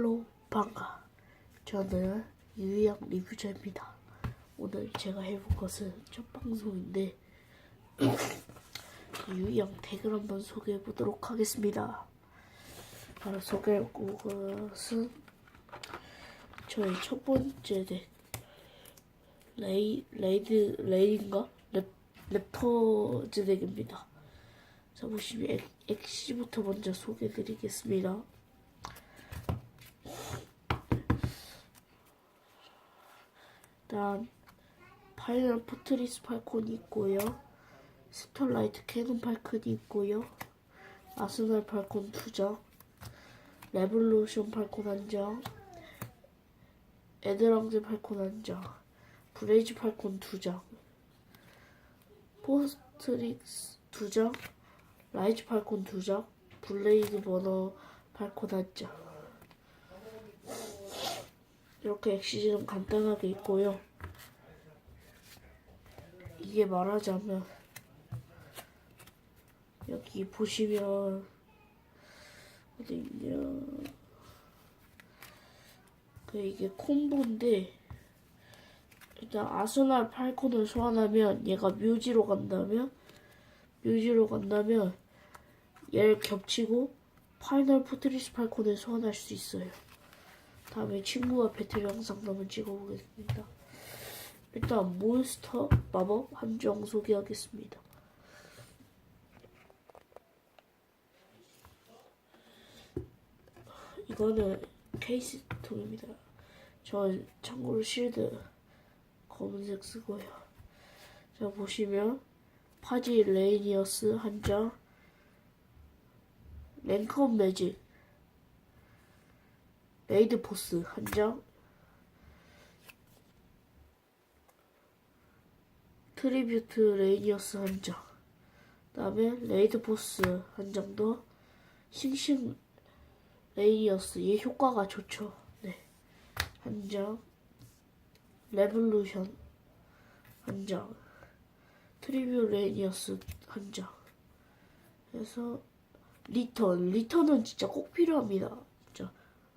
헬로 반가. 저는 유희양 리뷰자입니다. 오늘 제가 해볼 것은 첫 방송인데 유희양 덱을 한번 소개해 보도록 하겠습니다. 바로 소개할 것은 저의 첫 번째 덱 레이, 레이드, 레이인가? 랩, 랩터즈 덱입니다. 자 보시면 엑, 엑시부터 먼저 소개해 드리겠습니다 일단 파이널 포트리스 팔콘이 있고요. 스톨라이트 캐논 팔콘이 있고요. 아스날 팔콘 두 장, 레볼루션 팔콘 한 장, 에드랑즈 팔콘 한 장, 브레이즈 팔콘 두 장, 포스트릭스 두 장, 라이즈 팔콘 두 장, 블레이드 버너 팔콘 한 장. 이렇게 엑시즈는 간단하게 있고요. 이게 말하자면 여기 보시면 어디 있냐 그 이게 콤보인데 일단 아스날 팔콘을 소환하면 얘가 묘지로 간다면 묘지로 간다면 얘를 겹치고 파이널 포트리스 팔콘을 소환할 수 있어요. 다음에 친구와 배틀 영상 한번 찍어보겠습니다. 일단 몬스터 마법 한정 소개하겠습니다. 이거는 케이스 통입니다. 저 참고로 실드 검은색 쓰고요. 자 보시면 파지 레이니어스 한 장, 랭크업 매직 레이드 포스 한 장, 트리뷰트 레이니어스 한 장, 그다음에 레이드 포스 한장 더, 싱싱 레이니어스 얘 효과가 좋죠. 네, 한 장, 레볼루션 한 장, 트리뷰 레이니어스 한 장. 그래서 리턴, 리턴은 진짜 꼭 필요합니다.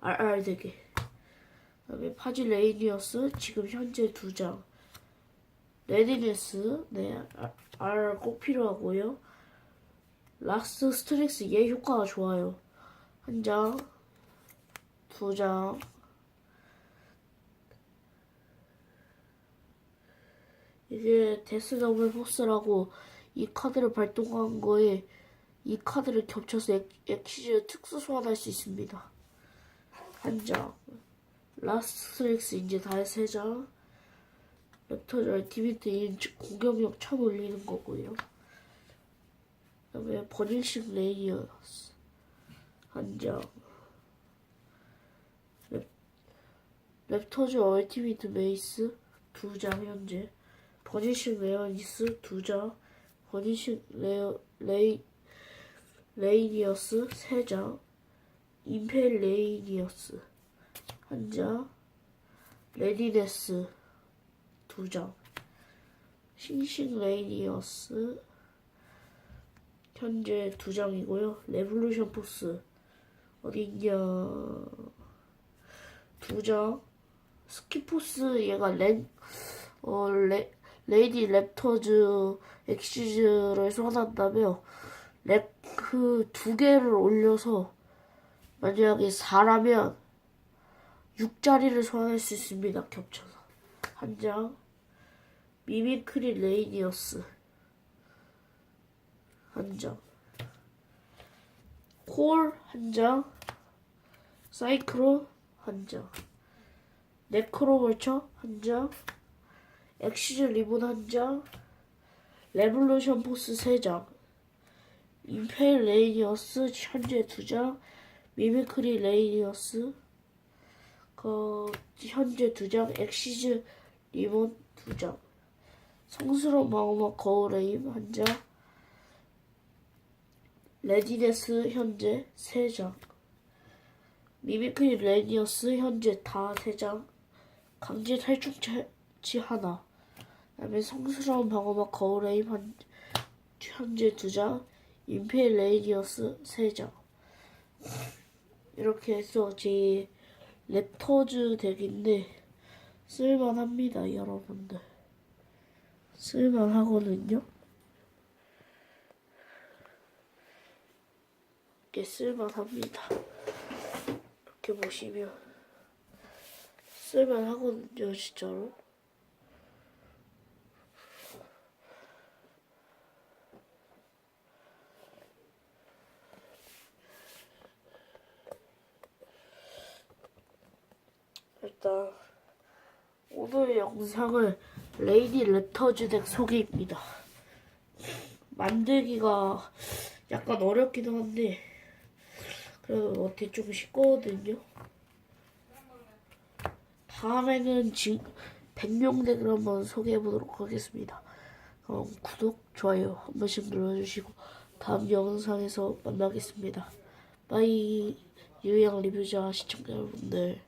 RR 되게. 그다음에 파지 레이니어스 지금 현재 두 장. 레디네스 네 R 꼭 필요하고요. 락스 스트렉스 얘 효과가 좋아요. 한 장, 두 장. 이게 데스 더블 포스라고 이 카드를 발동한 거에 이 카드를 겹쳐서 엑, 엑시즈 특수 소환할 수 있습니다. 한 장. 라스트 스트렉스 이제 다 세 장. 랩터즈 얼티미트 인치 공격력 천 올리는 거고요. 그 다음에 버닐식 레이어스 한 장. 랩, 랩터즈 얼티미트 메이스 두 장 현재. 버닐식 레어니스 두 장. 버닐식 레어 레이 레이니어스 세 장. 임페일 레이니어스 한 장. 레디네스 두 장. 싱싱 레이니어스 현재 두 장이고요. 레볼루션 포스 어디 있냐? 두 장. 스키포스 얘가 렌, 어, 레, 레이디 랩터즈 엑시즈를 소환한다며 랩 그 두 개를 올려서 만약에 4라면 6자리를 소환할 수 있습니다. 겹쳐서. 한 장. 미미크리 레이니어스. 한 장. 콜 한 장. 사이클론 한 장. 네크로벌처 한 장. 엑시즈 리본 한 장. 레볼루션 포스 세 장. 임페일 레이니어스 현재 두 장. 미미크리 레이니어스 그 현재 두 장, 엑시즈 리본 두 장, 성스러운 마음과 거울의임 한 장, 레디네스 현재 세 장, 미미크리 레니어스 현재 다 세 장, 강제 탈출 채취 하나, 그다음에 성스러운 방어막 거울의임 한 현재 두 장, 임페일 레이니어스 세 장. 이렇게 해서 제 랩터즈 덱인데 쓸만합니다 여러분들. 쓸만하거든요. 이렇게 쓸만합니다. 이렇게 보시면 쓸만하거든요 진짜로 일단 오늘 영상은 레이디 레터즈 덱 소개입니다. 만들기가 약간 어렵기도 한데 그래도 어떻게 좀 쉽거든요. 다음에는 지, 백룡 덱을 한번 소개해 보도록 하겠습니다. 그럼 구독, 좋아요 한 번씩 눌러주시고 다음 영상에서 만나겠습니다. 빠이 유양 리뷰자 시청자 여러분들